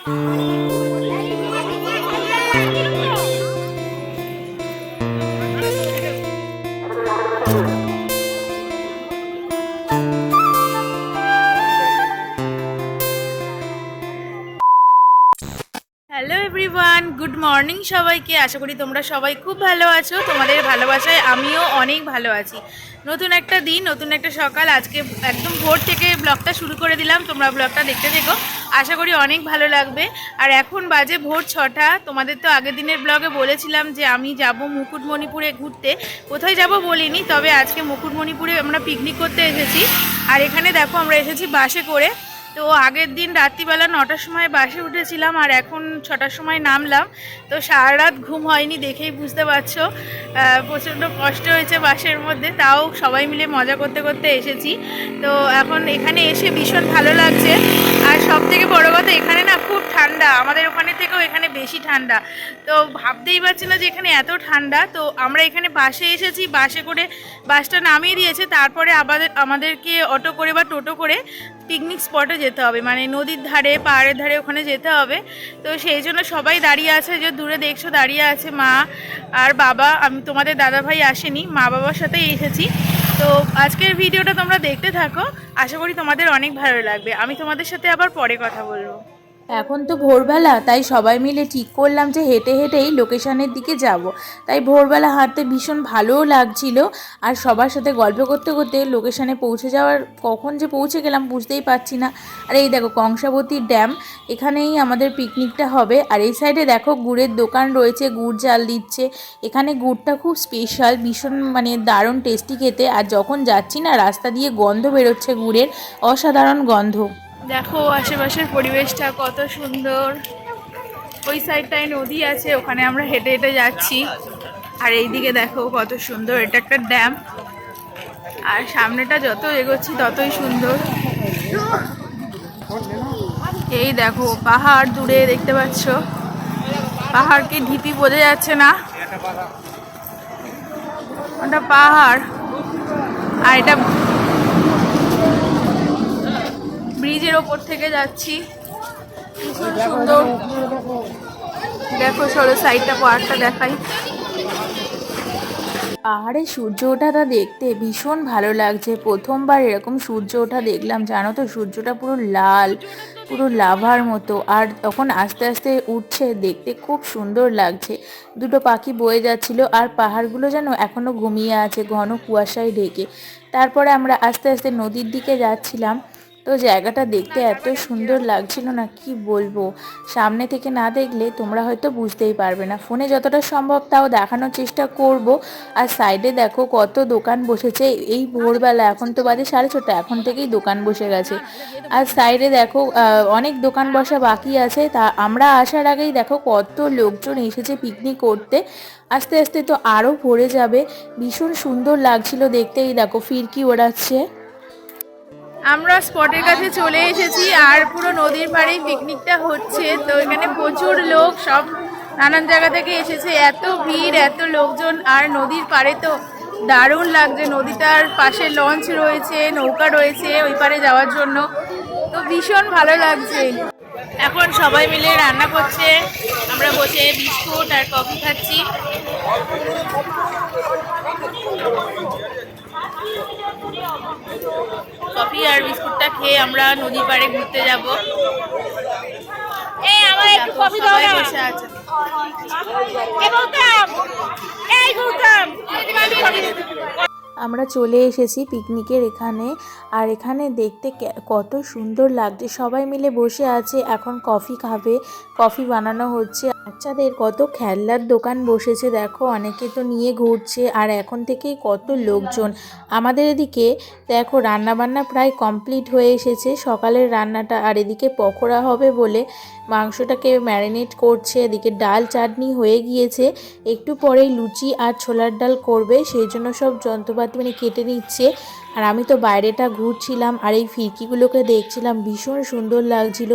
Hello everyone good morning সবাইকে। আশা করি তোমরা সবাই খুব ভালো আছো। তোমাদের ভালোবাসায় আমিও অনেক ভালো আছি। নতুন একটা দিন, নতুন একটা সকাল। আজকে একদম ভোর থেকে ব্লগটা শুরু করে দিলাম। তোমরা ব্লগটা দেখতে থেকো। আশা করি অনেক ভালো লাগবে। আর এখন বাজে ভোর ছটা। তোমাদের তো আগের দিনের ব্লগে বলেছিলাম যে আমি যাব মুকুটমণিপুরে ঘুরতে। কোথায় যাব বলিনি, তবে আজকে মুকুটমণিপুরে আমরা পিকনিক করতে এসেছি। আর এখানে দেখো আমরা এসেছি বাসে করে। তো আগের দিন রাত্রিবেলা নটার সময় বাসে উঠেছিলাম আর এখন ছটার সময় নামলাম। তো সারা রাত ঘুম হয়নি দেখেই বুঝতে পারছ। প্রচণ্ড কষ্ট হয়েছে বাসের মধ্যে, তাও সবাই মিলে মজা করতে করতে এসেছি। তো এখন এখানে এসে ভীষণ ভালো লাগছে। আর সব থেকে বড় কথা, এখানে না খুব ঠান্ডা। আমাদের ওখানে থেকেও এখানে বেশি ঠান্ডা। তো ভাবতেই পারছি না যে এখানে এত ঠান্ডা। তো আমরা এখানে বাসে এসেছি, বাসে করে বাসটা নামিয়ে দিয়েছে। তারপরে আমাদের, আমাদেরকে অটো করে বা টোটো করে পিকনিক স্পটে যেতে হবে। মানে নদীর ধারে, পাহাড়ের ধারে ওখানে যেতে হবে। তো সেই জন্য সবাই দাঁড়িয়ে আছে, যে দূরে দেখছ দাঁড়িয়ে আছে মা আর বাবা। আমি তোমাদের দাদা ভাই আসেনি, মা বাবার সাথেই এসেছি। তো আজকের ভিডিওটা তোমরা দেখতে থাকো। আশা করি তোমাদের অনেক ভালো লাগবে। আমি তোমাদের সাথে আবার পরে কথা বলব। এখন তো ভোরবেলা, তাই সবাই মিলে ঠিক করলাম যে হেঁটে হেঁটেই লোকেশনের দিকে যাব। তাই ভোরবেলা হাঁটতে ভীষণ ভালোও লাগছিল। আর সবার সাথে গল্প করতে করতে লোকেশানে পৌঁছে যাওয়ার, কখন যে পৌঁছে গেলাম বুঝতেই পারছি না। আর এই দেখো কংসাবতী ড্যাম, এখানেই আমাদের পিকনিকটা হবে। আর এই সাইডে দেখো গুড়ের দোকান রয়েছে, গুড় জাল দিচ্ছে। এখানে গুড়টা খুব স্পেশাল ভীষণ মানে দারুণ টেস্টি খেতে। আর যখন যাচ্ছি না, রাস্তা দিয়ে গন্ধ বেরোচ্ছে গুড়ের, অসাধারণ গন্ধ। দেখো আশেপাশের পরিবেশটা কত সুন্দর। ওই সাইডটায় নদী আছে, ওখানে আমরা হেঁটে হেঁটে যাচ্ছি। আর এইদিকে দেখো কত সুন্দর, এটা একটা ড্যাম আর সামনেটা যত এগোচ্ছি ততই সুন্দর। এই দেখো, পাহাড় দূরে দেখতে পাচ্ছ। পাহাড়কে ঢিপি বোঝা যাচ্ছে না। ওটা পাহাড়। আর এটা ব্রিজের ওপর থেকে যাচ্ছি। ভীষণ সুন্দর। দেখো সরো সাইডটা পাহাড়টা দেখাই। পাহাড়ে সূর্য ওঠাটা দেখতে ভীষণ ভালো লাগছে। প্রথমবার এরকম সূর্য ওঠা দেখলাম, জানো তো? সূর্যটা পুরো লাল, পুরো লাভার মতো। আর তখন আস্তে আস্তে উঠছে, দেখতে খুব সুন্দর লাগছে। দুটো পাখি বয়ে যাচ্ছিল, আর পাহাড়গুলো যেন এখনও ঘুমিয়ে আছে, ঘন কুয়াশায় ঢেকে। তারপরে আমরা আস্তে আস্তে নদীর দিকে যাচ্ছিলাম। তো জায়গাটা দেখতে এত সুন্দর লাগছিল না, কি বলব? সামনে থেকে না দেখলে তোমরা হয়তো বুঝতেই পারবে না। ফোনে যতটা সম্ভব তাও দেখানোর চেষ্টা করব। আর সাইডে দেখো কত দোকান বসেছে। এই ভোরবেলা এখন তো বাজে সাড়ে ছটা, এখন থেকেই দোকান বসে গেছে। আর সাইডে দেখো অনেক দোকান বসা বাকি আছে। তা আমরা আসার আগেই দেখো কত লোকজন এসেছে পিকনিক করতে। আস্তে আস্তে তো আরও ভরে যাবে। ভীষণ সুন্দর লাগছিল দেখতেই দেখো ফিরকি ওড়াচ্ছে। আমরা স্পটের কাছে চলে এসেছি আর পুরো নদীর পাড়েই পিকনিকটা হচ্ছে। তো এখানে প্রচুর লোক, সব নানান জায়গা থেকে এসেছে। এত ভিড়, এত লোকজন আর নদীর পাড়ে তো দারুণ লাগছে। নদীটার পাশে লঞ্চ রয়েছে, নৌকা রয়েছে ওই পারে যাওয়ার জন্য। তো ভীষণ ভালো লাগছে। এখন সবাই মিলে রান্না করছে। আমরা বসে বিস্কুট আর কফি খাচ্ছি। কফি আর বিস্কুটটা খেয়ে আমরা নদীর পাড়ে ঘুরতে যাব। এই আমার একটু কফি দাও না। বসে আছে। এই গৌতম! এই গৌতম! আমরা চলে এসেছি পিকনিকের এখানে আর এখানে দেখতে কত সুন্দর লাগছে। সবাই মিলে বসে আছে এখন কফি খাবে কফি বানানো হচ্ছে। বাচ্চাদের কত খেলনার দোকান বসেছে দেখো, অনেকে তো নিয়ে ঘুরছে, আর এখন থেকেই কত লোকজন। আমাদের এদিকে দেখো, রান্নাবান্না প্রায় কমপ্লিট হয়ে এসেছে, সকালের রান্নাটা, আর এদিকে পকোড়া হবে বলে মাংসটাকে ম্যারিনেট করছে, এদিকে ডাল চাটনি হয়ে গিয়েছে, একটু পরেই লুচি আর ছোলার ডাল করবে, সেই জন্য সব যন্ত্রপাতি মানে কেটে নিচ্ছে। আর আমি তো বাইরেটা ঘুরছিলাম আর এই ফিরকিগুলোকে দেখছিলাম, ভীষণ সুন্দর লাগছিল।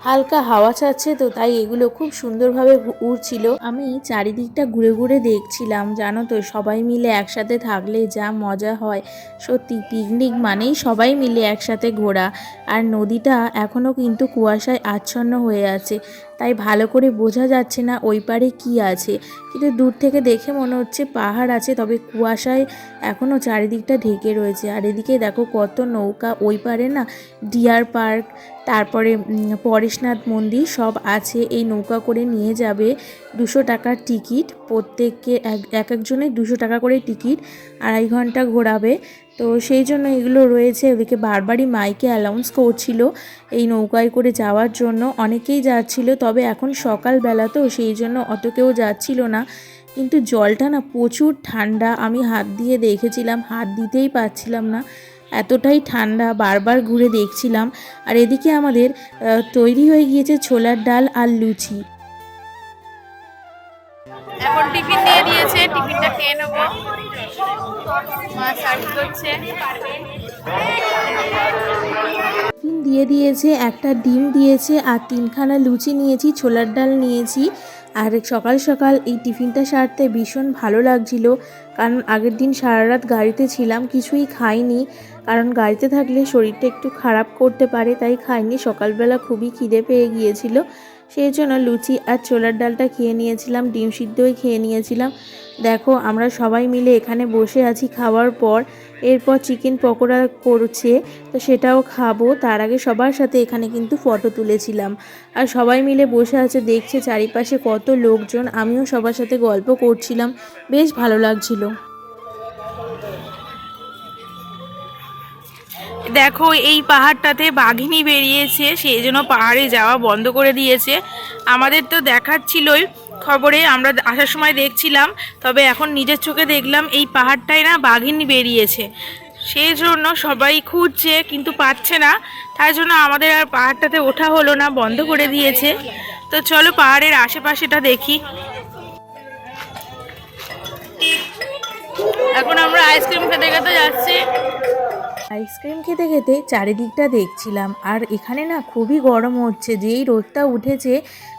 হালকা হাওয়া ছাড়ছে তো, তাই এগুলো খুব সুন্দরভাবে উড়ছিল। আমি চারিদিকটা ঘুরে ঘুরে দেখছিলাম, জানো তো, সবাই মিলে একসাথে থাকলে যা মজা হয়। সত্যি পিকনিক মানেই সবাই মিলে একসাথে ঘোরা। আর নদীটা এখনও কিন্তু কুয়াশায় আচ্ছন্ন হয়ে আছে। তাই ভালো করে বোঝা যাচ্ছে না ওই পারে কি আছে। কিন্তু দূর থেকে দেখে মনে হচ্ছে পাহাড় আছে, তবে কুয়াশায় এখনও চারিদিকটা ঢেকে রয়েছে। আর এদিকে দেখো কত নৌকা ওই পারে না, ডিয়ার পার্ক, তারপরে পরেশনাথ মন্দির সব আছে। এই নৌকা করে নিয়ে যাবে দুশো টাকার টিকিট, প্রত্যেককে এক এক একজনের দুশো টাকা করে টিকিট, আড়াই ঘণ্টা ঘোরাবে। তো সেই জন্য এগুলো রয়েছে। ওদিকে বারবারই মাইকে অ্যালাউন্স করছিল এই নৌকায় করে যাওয়ার জন্য। অনেকেই যাচ্ছিল, তবে এখন সকালবেলা তো সেই জন্য অত কেউ যাচ্ছিল না। কিন্তু জলটা না প্রচুর ঠান্ডা। আমি হাত দিয়ে দেখেছিলাম, হাত দিতেই পারছিলাম না। এতটাই ঠান্ডা, বারবার ঘুরে দেখছিলাম। আর এদিকে আমাদের তৈরি হয়ে গিয়েছে ছোলার ডাল আর লুচি। এখন টিফিন দিয়ে দিয়েছে, টিফিনটা খেয়ে নেব। দিয়ে দিয়েছে, একটা ডিম দিয়েছে, আর তিনখানা লুচি নিয়েছি, ছোলার ডাল নিয়েছি। আর সকাল সকাল এই টিফিনটা সারতে ভীষণ ভালো লাগছিল, কারণ আগের দিন সারা রাত গাড়িতে ছিলাম, কিছুই খাইনি। কারণ গাড়িতে থাকলে শরীরটা একটু খারাপ করতে পারে, তাই খাইনি, সকালবেলা খুবই খিদে পেয়ে গিয়েছিল। সেই জন্য লুচি আর ছোলার ডালটা খেয়ে নিয়েছিলাম, ডিম সিদ্ধই খেয়ে নিয়েছিলাম। দেখো, আমরা সবাই মিলে এখানে বসে আছি খাওয়ার পর। এরপর চিকেন পকোড়া করছে, তো সেটাও খাব। তার আগে সবার সাথে এখানে কিন্তু ফটো তুলেছিলাম। আর সবাই মিলে বসে আছে, দেখছে চারিপাশে কত লোকজন। আমিও সবার সাথে গল্প করছিলাম। বেশ ভালো লাগছিল। দেখো, এই পাহাড়টাতে বাঘিনী বেরিয়েছে সেই জন্য পাহাড়ে যাওয়া বন্ধ করে দিয়েছে। আমাদের তো দেখাচ্ছিলই খবরে, আমরা আসার সময় দেখছিলাম, তবে এখন নিজের চোখে দেখলাম এই পাহাড়টায় না বাঘিনী বেরিয়েছে। সেই জন্য সবাই খুঁজছে, কিন্তু পাচ্ছে না। তাই জন্য আমাদের আর পাহাড়টাতে ওঠা হলো না, বন্ধ করে দিয়েছে। তো চলো পাহাড়ের আশেপাশেটা দেখি। এখন আমরা আইসক্রিম খেতে খেতে যাচ্ছি। আইসক্রিম খেতে খেতে চারিদিকটা দেখছিলাম। আর এখানে না খুবই গরম হচ্ছে, যেই রোদটা উঠেছে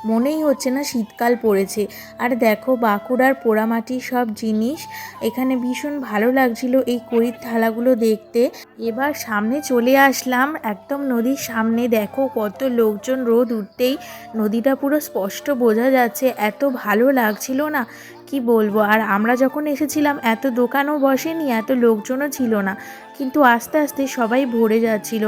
মনেই হচ্ছে না শীতকাল পড়েছে। আর দেখো বাঁকুড়ার পোড়ামাটির সব জিনিস, এখানে ভীষণ ভালো লাগছিল এই করির থালাগুলো দেখতে। এবার সামনে চলে আসলাম, একদম নদীর সামনে। দেখো কত লোকজন রোদ উঠতেই, নদীটা পুরো স্পষ্ট বোঝা যাচ্ছে, এত ভালো লাগছিল না, কি বলব? আর আমরা যখন এসেছিলাম, এত দোকানও বসেনি, এত লোকজনও ছিল না। কিন্তু আস্তে আস্তে সবাই ভরে যাচ্ছিল।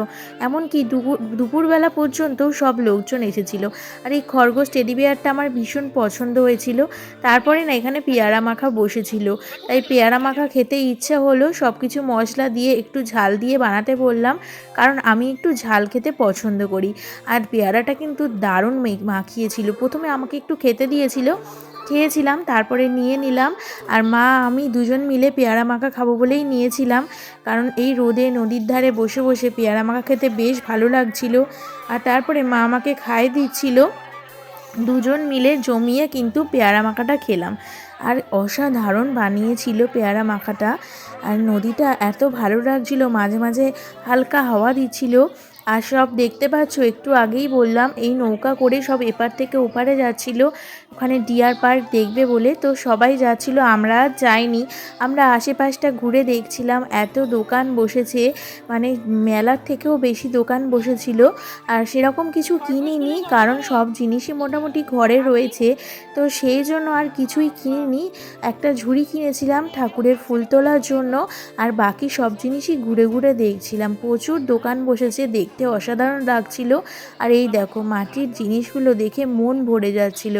এমনকি দুপুর, দুপুরবেলা পর্যন্তও সব লোকজন এসেছিল। আর এই খরগোশ টেডি বিয়ারটা আমার ভীষণ পছন্দ হয়েছিল। তারপরে না এখানে পেয়ারা মাখা বসেছিল। তাই পেয়ারা মাখা খেতে ইচ্ছা হলো সব কিছু মশলা দিয়ে একটু ঝাল দিয়ে বানাতে বললাম, কারণ আমি একটু ঝাল খেতে পছন্দ করি। আর পেয়ারাটা কিন্তু দারুণ মাখিয়েছিল। প্রথমে আমাকে একটু খেতে দিয়েছিল খেয়েছিলাম, তারপরে নিয়ে নিলাম। আর মা, আমি দুজন মিলে পেয়ারা মাখা খাব বলেই নিয়েছিলাম। কারণ এই রোদে নদীর ধারে বসে বসে পেয়ারা মাখা খেতে বেশ ভালো লাগছিল। আর তারপরে মা আমাকে খাইয়ে দিচ্ছিল। দুজন মিলে জমিয়ে কিন্তু পেয়ারা মাখাটা খেলাম। আর অসাধারণ বানিয়েছিল পেয়ারা মাখাটা। আর নদীটা এত ভালো লাগছিল, মাঝে মাঝে হালকা হাওয়া দিচ্ছিল। আর সব দেখতে পাচ্ছ, একটু আগেই বললাম, এই নৌকা করে সব এপার থেকে ওপারে যাচ্ছিল। ওখানে ডিয়ার পার্ক দেখবে বলে। তো সবাই যাচ্ছিল, আমরা যাইনি। আমরা আশেপাশটা ঘুরে দেখছিলাম, এত দোকান বসেছে মানে মেলার থেকেও বেশি দোকান বসেছিল। আর সেরকম কিছু কিনিনি, কারণ সব জিনিসই মোটামুটি ঘরে রয়েছে। তো সেই জন্য আর কিছুই কিনিনি। একটা ঝুড়ি কিনেছিলাম ঠাকুরের ফুল তোলার জন্য, আর বাকি সব জিনিসই ঘুরে ঘুরে দেখছিলাম। প্রচুর দোকান বসেছে দেখতে অসাধারণ লাগছিল। আর এই দেখো, মাটির জিনিসগুলো দেখে মন ভরে যাচ্ছিল।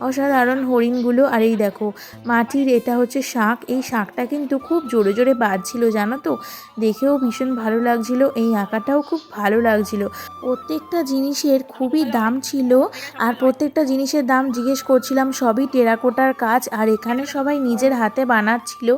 অসাধারণ হরিণগুলো, আর এই দেখো, মাটির এটা হচ্ছে শাঁখ এই শাঁখটা কিন্তু খুব জোরে জোরে বাজছিল জানো তো? দেখেও ভীষণ ভালো লাগছিল। এই আঁকাটাও খুব ভালো লাগছিল। প্রত্যেকটা জিনিসের খুবই দাম ছিল। আর প্রত্যেকটা জিনিসের দাম জিজ্ঞেস করছিলাম, সবই টেরাকোটার কাজ। আর এখানে সবাই নিজের হাতে বানাচ্ছিল।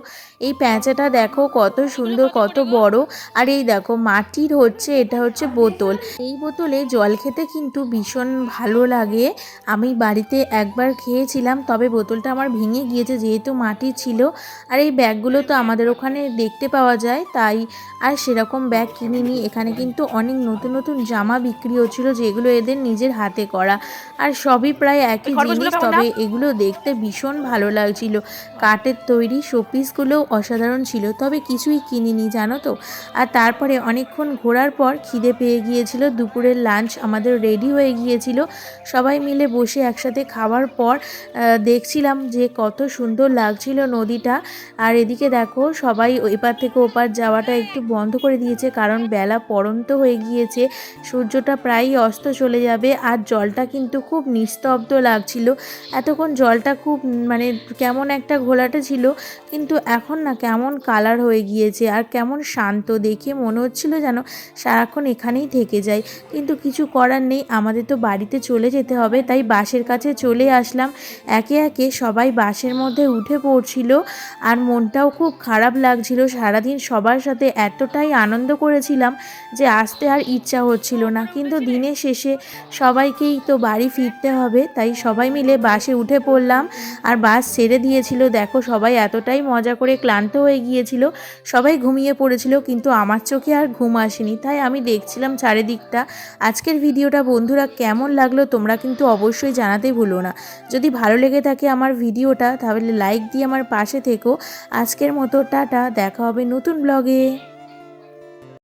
এই প্যাঁচাটা দেখো কত সুন্দর কত বড়। আর এই দেখো মাটির হচ্ছে এটা হচ্ছে বোতল। এই বোতলে জল খেতে কিন্তু ভীষণ ভালো লাগে। আমি বাড়িতে একবার খেয়েছিলাম তবে বোতলটা আমার ভেঙে গিয়েছে যেহেতু মাটি ছিল। আর এই ব্যাগগুলো তো আমাদের ওখানে দেখতে পাওয়া যায় তাই আর সেরকম ব্যাগ কিনিনি। এখানে কিন্তু অনেক নতুন নতুন জামা বিক্রি হচ্ছিল যেগুলো এদের নিজের হাতে করা। আর সবই প্রায় একই জিনিস তবে এগুলো দেখতে ভীষণ ভালো লাগছিল। কাঠের তৈরি শোপিসগুলোও অসাধারণ ছিল, তবে কিছুই কিনিনি, জানো তো? আর তারপরে অনেকক্ষণ ঘোরার পর খিদে পেয়ে গিয়েছিল, দুপুরের লাঞ্চ আমাদের রেডি হয়ে গিয়েছিল। সবাই মিলে বসে একসাথে খাওয়ার পর দেখছিলাম যে কত সুন্দর লাগছিল নদীটা। আর এদিকে দেখো, সবাই এপার থেকে ওপার যাওয়াটা একটু বন্ধ করে দিয়েছে, কারণ বেলা পড়ন্ত হয়ে গিয়েছে। সূর্যটা প্রায়ই অস্ত চলে যাবে, আর জলটা কিন্তু খুব নিস্তব্ধ লাগছিল। এতক্ষণ জলটা খুব মানে কেমন একটা ঘোলাটে ছিল, কিন্তু এখন না কেমন কালার হয়ে গিয়েছে আর কেমন শান্ত দেখে মনে হচ্ছিল যেন সারাক্ষণ এখানেই থেকে যাই কিন্তু কিছু করার নেই, আমাদের তো বাড়িতে চলে যেতে হবে, তাই বাসের কাছে চলে আসলাম। একে একে সবাই বাসের মধ্যে উঠে পড়ছিল আর মনটাও খুব খারাপ লাগছিল। সারাদিন সবার সাথে এতটাই আনন্দ করেছিলাম যে আসতে আর ইচ্ছা হচ্ছিল না। কিন্তু দিনের শেষে সবাইকেই তো বাড়ি ফিরতে হবে, তাই সবাই মিলে বাসে উঠে পড়লাম। আর বাস ছেড়ে দিয়েছিল, দেখো সবাই এতটাই মজা করে ক্লান্ত হয়ে গিয়েছিল। সবাই ঘুমিয়ে পড়েছিল, কিন্তু আমার চোখে আর ঘুম আসেনি। তাই আমি দেখছিলাম চারিদিকটা। আজকের ভিডিওটা বন্ধুরা কেমন লাগল তোমরা কিন্তু অবশ্যই জানাতে ভুলো না। যদি ভালো লেগে থাকে আমার ভিডিওটা, তাহলে লাইক দিয়ে আমার পাশে থেকো। আজকের মতো টাটা, দেখা হবে নতুন ব্লগে।